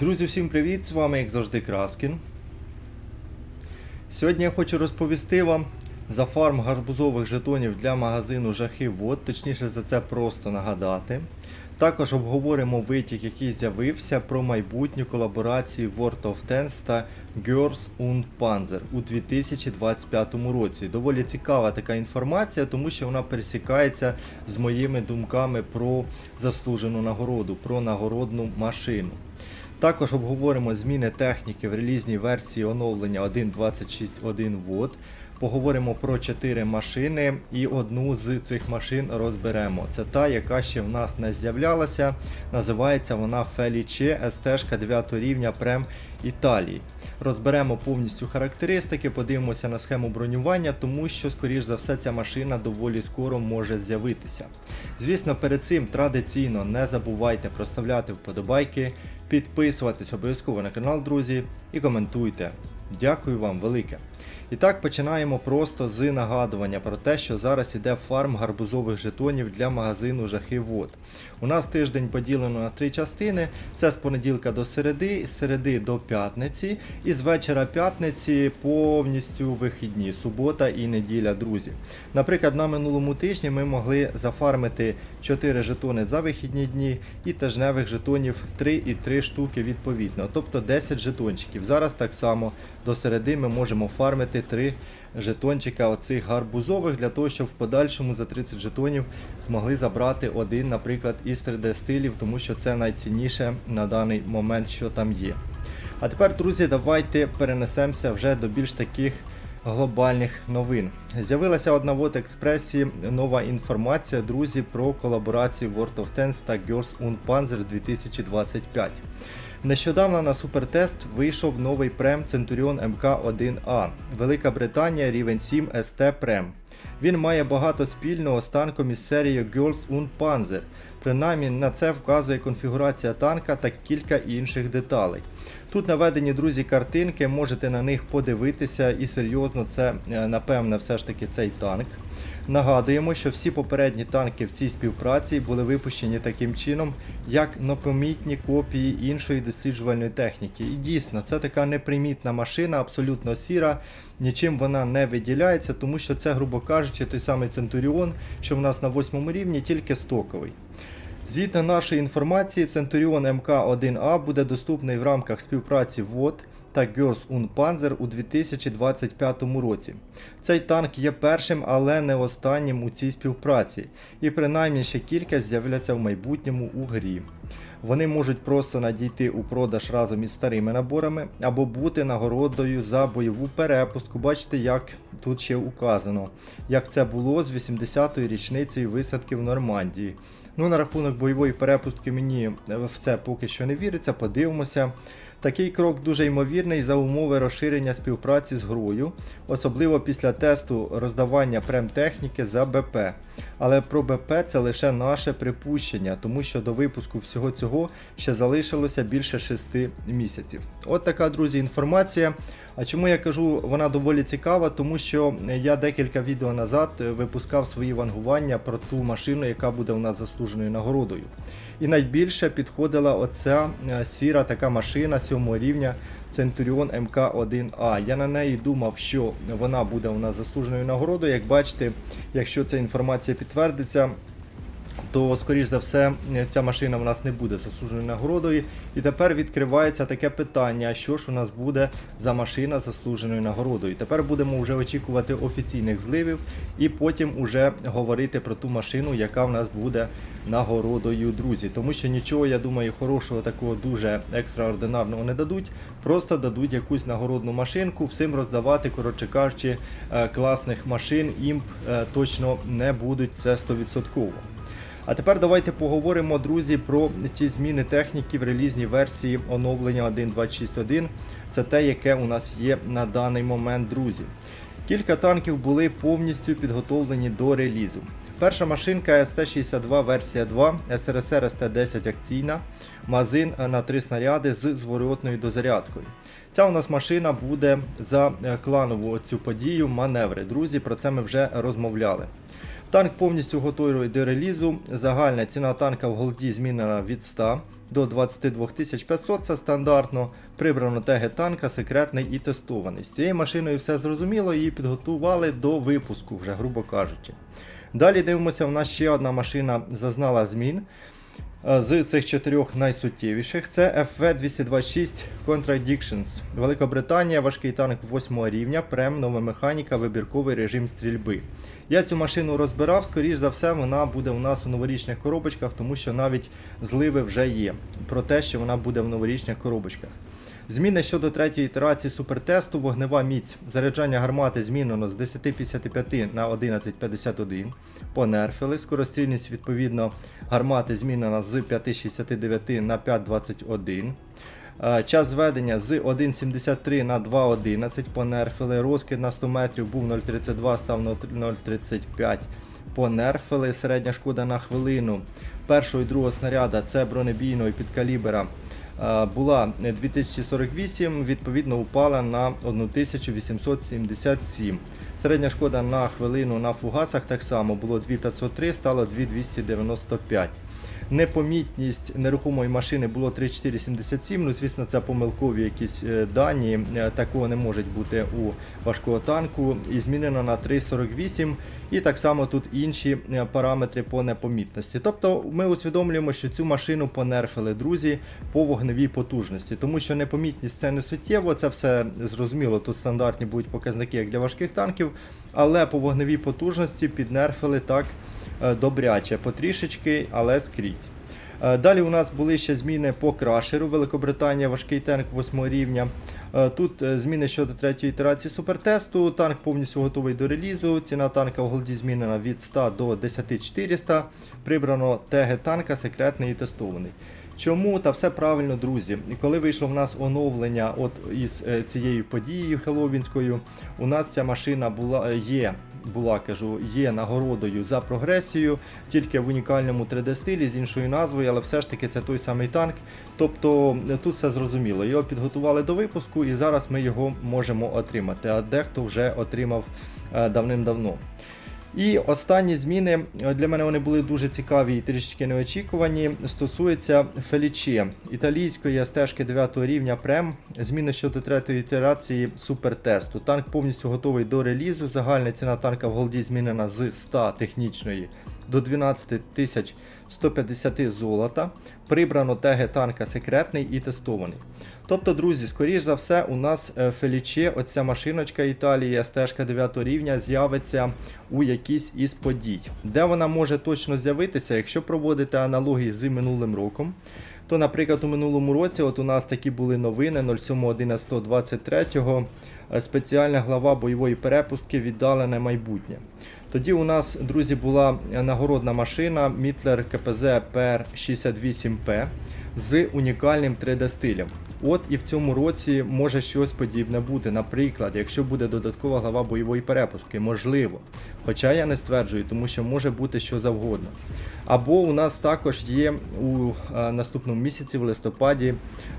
Друзі, всім привіт! З вами, як завжди, Краскін. Сьогодні я хочу розповісти вам за фарм гарбузових жетонів для магазину Жахи Вод, точніше за це просто нагадати. Також обговоримо витік, який з'явився про майбутню колаборацію World of Tanks та Girls und Panzer у 2025 році. Доволі цікава така інформація, тому що вона пересікається з моїми думками про заслужену нагороду, про нагородну машину. Також обговоримо зміни техніки в релізній версії оновлення 1.26.1 вод. Поговоримо про 4 машини і одну з цих машин розберемо. Це та, яка ще в нас не з'являлася. Називається вона Felice ST 9 рівня Прем Італії. Розберемо повністю характеристики, подивимося на схему бронювання, тому що, скоріш за все, ця машина доволі скоро може з'явитися. Звісно, перед цим традиційно не забувайте проставляти вподобайки, підписуватись обов'язково на канал, друзі, і коментуйте. Дякую вам велике. І так починаємо просто з нагадування про те, що зараз іде фарм гарбузових жетонів для магазину Жахи Вод. У нас тиждень поділено на три частини: це з понеділка до середи, з середи до п'ятниці, і з вечора п'ятниці повністю вихідні, субота і неділя, друзі. Наприклад, на минулому тижні ми могли зафармити 4 жетони за вихідні дні і тижневих жетонів 3 і 3 штуки відповідно, тобто 10 жетончиків. Зараз так само до середи ми можемо фармити 3 жетончика оцих гарбузових для того, щоб в подальшому за 30 жетонів змогли забрати один, наприклад, із 3D стилів, тому що це найцінніше на даний момент, що там є. А тепер, друзі, давайте перенесемося вже до більш таких глобальних новин. З'явилася одна в експресі нова інформація, друзі, про колаборацію World of Tanks та Girls und Panzer 2025. Нещодавно на супертест вийшов новий прем Centurion MK1A. Велика Британія рівень 7 ST Прем. Він має багато спільного з танком із серією Girls und Panzer. Принаймні на це вказує конфігурація танка та кілька інших деталей. Тут наведені друзі картинки, можете на них подивитися, і серйозно це е, напевне все ж таки цей танк. Нагадуємо, що всі попередні танки в цій співпраці були випущені таким чином, як непомітні копії іншої досліджувальної техніки. І дійсно, це така непримітна машина, абсолютно сіра, нічим вона не виділяється, тому що це, грубо кажучи, той самий Центуріон, що в нас на восьмому рівні, тільки стоковий. Згідно нашої інформації, Centurion MK1A буде доступний в рамках співпраці ВОД та Girls und Panzer у 2025 році. Цей танк є першим, але не останнім у цій співпраці, і принаймні ще кілька з'являться в майбутньому у грі. Вони можуть просто надійти у продаж разом із старими наборами або бути нагородою за бойову перепустку. Бачите, як тут ще указано, як це було з 80-ї річницею висадки в Нормандії. Ну, на рахунок бойової перепустки мені в це поки що не віриться, подивимося. Такий крок дуже ймовірний за умови розширення співпраці з грою, особливо після тесту роздавання премтехніки за БП. Але про БП це лише наше припущення, тому що до випуску всього цього ще залишилося більше 6 місяців. От така, друзі, інформація. А чому я кажу, вона доволі цікава, тому що я декілька відео назад випускав свої вангування про ту машину, яка буде у нас заслуженою нагородою. І найбільше підходила оця е, сіра така машина 7 рівня Centurion MK1A. Я на неї думав, що вона буде у нас заслуженою нагородою. Як бачите, якщо ця інформація підтвердиться, то, скоріш за все, ця машина в нас не буде заслуженою нагородою. І тепер відкривається таке питання, що ж у нас буде за машина заслуженою нагородою. Тепер будемо вже очікувати офіційних зливів і потім уже говорити про ту машину, яка в нас буде нагородою, друзі. Тому що нічого, я думаю, хорошого такого дуже екстраординарного не дадуть. Просто дадуть якусь нагородну машинку, всім роздавати, коротше кажучи, е, класних машин, імп е, точно не будуть це 100%. А тепер давайте поговоримо, друзі, про ті зміни техніки в релізній версії оновлення 1.26.1. Це те, яке у нас є на даний момент, друзі. Кілька танків були повністю підготовлені до релізу. Перша машинка СТ-62 версія 2, СРСР СТ-10 акційна, магазин на 3 снаряди з зворотною дозарядкою. Ця у нас машина буде за кланову цю подію маневри. Друзі, про це ми вже розмовляли. Танк повністю готовий до релізу. Загальна ціна танка в голді змінена від 100 до 22 500 це стандартно. Прибрано теги танка, секретний і тестований. З цією машиною все зрозуміло, її підготували до випуску, вже грубо кажучи. Далі дивимося, у нас ще одна машина зазнала змін. Е, З цих чотирьох найсуттєвіших це FV226 Contradictions. Великобританія, важкий танк 8 рівня, прем, нова механіка, вибірковий режим стрільби. Я цю машину розбирав, скоріш за все, вона буде у нас у новорічних коробочках, тому що навіть зливи вже є про те, що вона буде в новорічних коробочках. Зміни щодо третьої ітерації супертесту, вогнева міць. Заряджання гармати змінено з 10,55 на 11,51. Понерфили. Скорострільність відповідно гармати змінена з 5,69 на 5,21. Е, Час зведення з 1,73 на 2,11 понерфили. Розкид на 100 метрів був 0,32, став 0,35. Понерфили. Середня шкода на хвилину першого і другого снаряда це бронебійного підкалібера була 2048, відповідно упала на 1877. Середня шкода на хвилину на фугасах так само було 2503, стало 2295. Непомітність нерухомої машини було 3477. Ну, звісно, це помилкові якісь е, дані. Е, Такого не може бути у важкого танку. І змінено на 348. І так само тут інші е, параметри по непомітності. Тобто ми усвідомлюємо, що цю машину понерфили друзі по вогневій потужності, тому що непомітність це не суттєво, це все зрозуміло. Тут стандартні будуть показники як для важких танків, але по вогневій потужності піднерфили так добряче, потрішечки, але скрізь. Е, Далі у нас були ще зміни по крашеру. Великобританія, важкий танк 8 рівня. Е, Тут е, зміни щодо третьої ітерації супертесту. Танк повністю готовий до релізу. Ціна танка в голді змінена від 100 до 10400. Прибрано теги танка, секретний і тестований. Чому та все правильно, друзі? Коли вийшло в нас оновлення от із е, цією подією хеллоуінською, у нас ця машина була е, є. Була, кажу, є нагородою за прогресію, тільки в унікальному 3D-стилі з іншою назвою, але все ж таки це той самий танк. Тобто е, тут все зрозуміло. Його підготували до випуску і зараз ми його можемо отримати. А дехто вже отримав е, давним-давно. І останні зміни е, для мене вони були дуже цікаві і трішечки неочікувані. Стосується Феліче, італійської стежки 9 рівня Прем. Зміни щодо третьої ітерації супертесту. Танк повністю готовий до релізу. Загальна ціна танка в голді змінена з 100 технічної до 12 150 золота. Прибрано теги танка секретний і тестований. Тобто, друзі, скоріш за все, у нас е, Феліче, оця машиночка Італії, стежка 9 рівня, з'явиться у якійсь із подій. Де вона може точно з'явитися, якщо проводити аналогії з минулим роком. То, наприклад, у минулому році от у нас такі були новини 07.11.23 е, спеціальна глава бойової перепустки віддалене майбутнє. Тоді у нас, друзі, була нагородна машина Мітлер КПЗ PR68P з унікальним 3D-стилем. От і в цьому році може щось подібне бути. Наприклад, якщо буде додаткова глава бойової перепустки, можливо. Хоча я не стверджую, тому що може бути що завгодно. Або у нас також є у е, наступному місяці, в листопаді,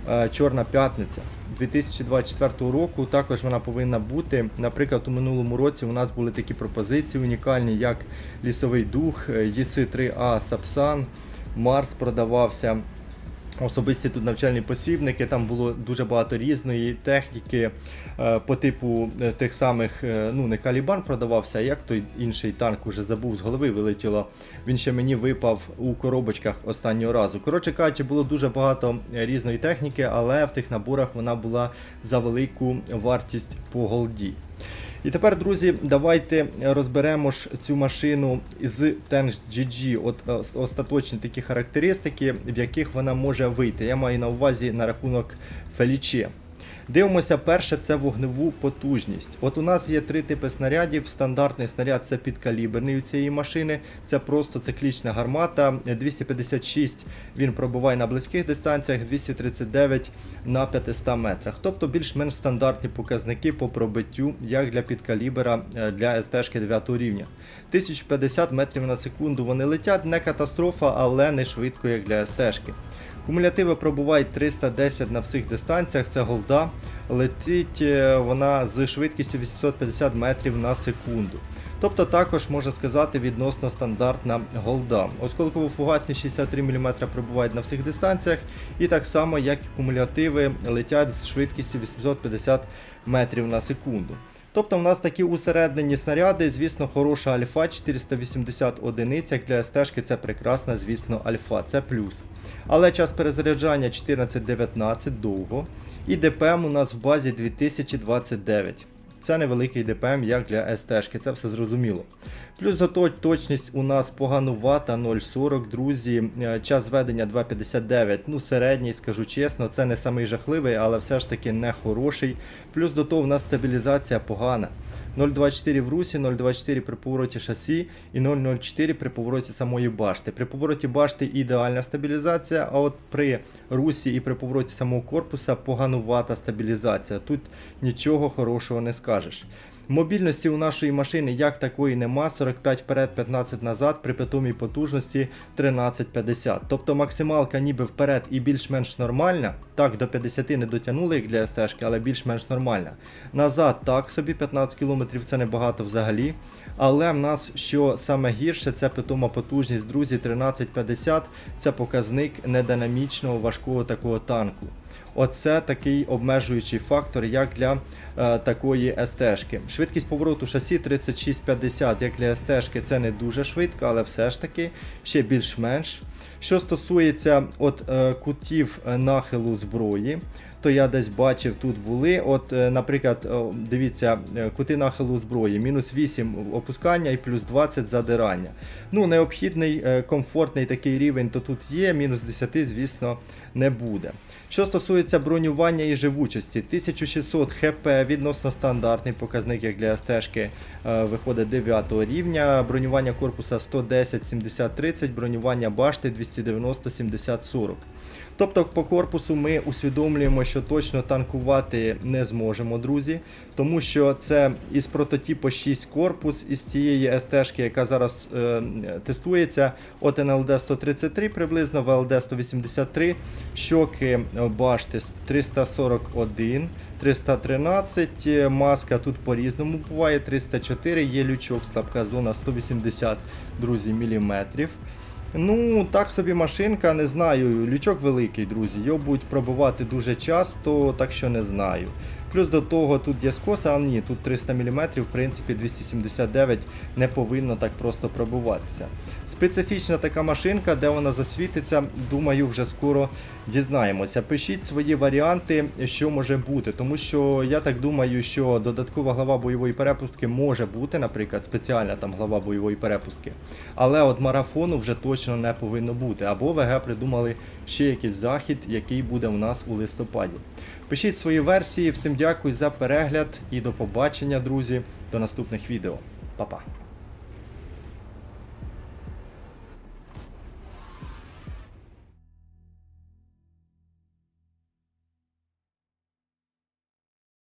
е, Чорна п'ятниця 2024 року. Також вона повинна бути. Наприклад, у минулому році у нас були такі пропозиції унікальні, як Лісовий дух, е, ЄСИ 3А Сапсан, Марс продавався. Особисті тут навчальні посібники, там було дуже багато різної техніки е, по типу е, тих самих, е, ну не Калібан продавався, а як той інший танк уже забув з голови вилетіло. Він ще мені випав у коробочках останнього разу. Коротше кажучи, було дуже багато різної техніки, але в тих наборах вона була за велику вартість по голді. І тепер, друзі, давайте розберемо ж цю машину з Tanks GG, от е, остаточні такі характеристики, в яких вона може вийти. Я маю на увазі на рахунок Феліче. Дивимося, перше це вогневу потужність. От у нас є три типи снарядів. Стандартний снаряд це підкаліберний у цієї машини. Це просто циклічна гармата. 256 він пробуває на близьких дистанціях, 239 на 500 метрах. Тобто більш-менш стандартні показники по пробиттю, як для підкалібера е, для СТ-шки 9 рівня. 1050 метрів на секунду вони летять, не катастрофа, але не швидко, як для СТ-шки. Кумулятиви пробувають 310 на всіх дистанціях, це голда. Летить е, вона з швидкістю 850 метрів на секунду. Тобто також можна сказати відносно стандартна голда. Осколково-фугасні 63 мм прибувають на всіх дистанціях, і так само як і кумулятиви летять з швидкістю 850 метрів на секунду. Тобто в нас такі усереднені снаряди, звісно, хороша альфа 480 одиниць, як для СТ це прекрасна, звісно, альфа, це плюс. Але час перезаряджання 14-19 довго. І ДПМ у нас в базі 2029. Це невеликий ДПМ, як для СТ, це все зрозуміло. Плюс до точність у нас поганувата 0,40, друзі. Е, Час зведення 2,59. Ну, середній, скажу чесно, це не самий жахливий, але все ж таки не хороший. Плюс до того у нас стабілізація погана. 0,24 в русі, 0,24 при повороті шасі і 0,04 при повороті самої башти. При повороті башти ідеальна стабілізація, а от при русі і при повороті самого корпуса поганувата стабілізація. Тут нічого хорошого не скажеш. Мобільності у нашої машини як такої нема, 45 вперед, 15 назад при питомій потужності 1350. Тобто максималка ніби вперед і більш-менш нормальна. Так, до 50 не дотягнули як для СТ, але більш-менш нормальна. Назад так собі 15 км це небагато взагалі. Але в нас що саме гірше, це питома потужність, друзі, 1350 це показник нединамічного важкого такого танку. Оце такий обмежуючий фактор, як для е, такої СТ-шки. Швидкість повороту шасі 3650, як для СТ-шки це не дуже швидко, але все ж таки ще більш-менш. Що стосується от, е, кутів е, нахилу зброї, то я десь бачив, тут були. От, е, наприклад, о, дивіться, е, кути нахилу зброї, мінус 8 опускання і плюс 20 задирання. Ну, необхідний е, комфортний такий рівень, то тут є, мінус 10, звісно, не буде. Що стосується бронювання і живучості, 1600 хп відносно стандартний показник, як для СТ-шки, е, виходить 9 рівня. Бронювання корпуса 110 70 30, бронювання башти 290 70 40. Тобто по корпусу ми усвідомлюємо, що точно танкувати не зможемо, друзі, тому що це із прототипу 6 корпус, із тієї СТ-шки, яка зараз е, тестується, от НЛД 133 приблизно, ВЛД 183, щоки е, башти 341. 313, е, маска тут по-різному буває, 304, є лючок, слабка зона 180 друзі, міліметрів. Ну, так собі машинка, не знаю. Лючок великий, друзі. Його будуть пробивати дуже часто, так що не знаю. Плюс до того тут є скоса, а ні, тут 300 мм, в принципі 279 не повинно так просто пробуватися. Специфічна така машинка, де вона засвітиться, думаю, вже скоро дізнаємося. Пишіть свої варіанти, що може бути, тому що я так думаю, що додаткова глава бойової перепустки може бути, наприклад, спеціальна там глава бойової перепустки. Але от марафону вже точно не повинно бути. Або ВГ придумали ще якийсь захід, який буде у нас у листопаді. Пишіть свої версії, всім дякую за перегляд і до побачення, друзі, до наступних відео. Па-па.